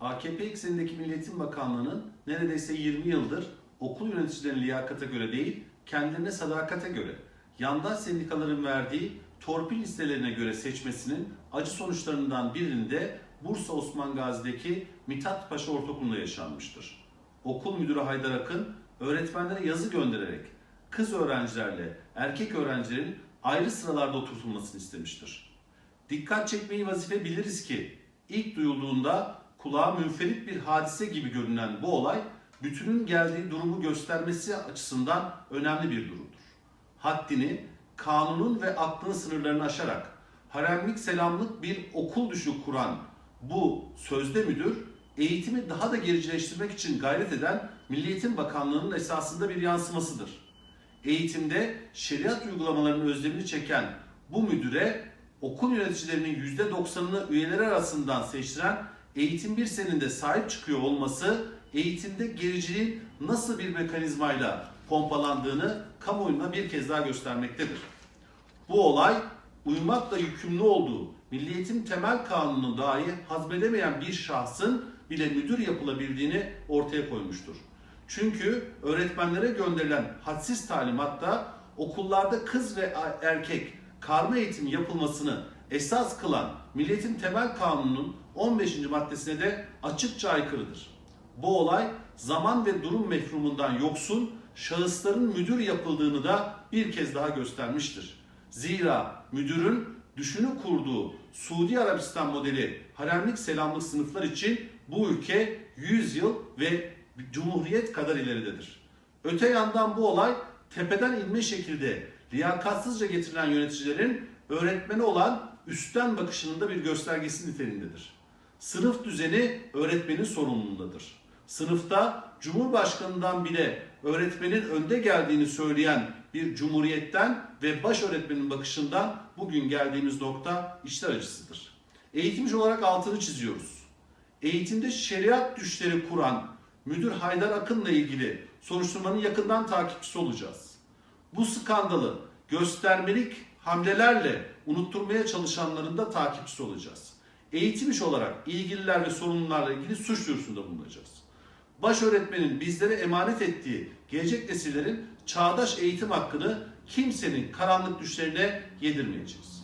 AKP eksenindeki Milli Eğitim Bakanlığı'nın neredeyse 20 yıldır okul yöneticilerinin liyakata göre değil, kendilerine sadakate göre, yandaş sendikaların verdiği torpil listelerine göre seçmesinin acı sonuçlarından birinde Bursa Osman Gazi'deki Mithat Paşa Ortaokulu'nda yaşanmıştır. Okul müdürü Haydar Akın, öğretmenlere yazı göndererek kız öğrencilerle erkek öğrencilerin ayrı sıralarda oturtulmasını istemiştir. Dikkat çekmeyi vazife biliriz ki ilk duyulduğunda kulağa münferit bir hadise gibi görünen bu olay bütünün geldiği durumu göstermesi açısından önemli bir durumdur. Haddini, kanunun ve aklın sınırlarını aşarak haremlik selamlık bir okul düşü kuran bu sözde müdür eğitimi daha da gericileştirmek için gayret eden Milli Eğitim Bakanlığı'nın esasında bir yansımasıdır. Eğitimde şeriat uygulamalarının özlemini çeken bu müdüre okul yöneticilerinin %90'ını üyeleri arasından seçtiren eğitim bir seninde sahip çıkıyor olması eğitimde gericiliğin nasıl bir mekanizmayla pompalandığını kamuoyuna bir kez daha göstermektedir. Bu olay uymakla yükümlü olduğu Milli Eğitim Temel Kanunu'nu dahi hazmedemeyen bir şahsın bile müdür yapılabildiğini ortaya koymuştur. Çünkü öğretmenlere gönderilen hadsiz talimatta okullarda kız ve erkek karma eğitim yapılmasını esas kılan Milli Eğitim Temel Kanunu'nun 15. maddesine de açıkça aykırıdır. Bu olay zaman ve durum mefhumundan yoksun şahısların müdür yapıldığını da bir kez daha göstermiştir. Zira müdürün düşünü kurduğu Suudi Arabistan modeli haremlik selamlık sınıflar için bu ülke 100 yıl ve cumhuriyet kadar ileridedir. Öte yandan bu olay tepeden inme şekilde liyakatsızca getirilen yöneticilerin öğretmeni olan üstten bakışının da bir göstergesi niteliğindedir. Sınıf düzeni öğretmenin sorumluluğundadır. Sınıfta Cumhurbaşkanından bile öğretmenin önde geldiğini söyleyen bir cumhuriyetten ve baş öğretmenin bakışından bugün geldiğimiz nokta içler acısıdır. Eğitimci olarak altını çiziyoruz. Eğitimde şeriat düşleri kuran müdür Haydar Akın'la ilgili soruşturmanın yakından takipçisi olacağız. Bu skandalı göstermelik hamlelerle unutturmaya çalışanların da takipçisi olacağız. Eğitim iş olarak ilgililer ve sorumlularla ilgili suç duyurusunda bulunacağız. Baş öğretmenin bizlere emanet ettiği gelecek nesillerin çağdaş eğitim hakkını kimsenin karanlık düşlerine yedirmeyeceğiz.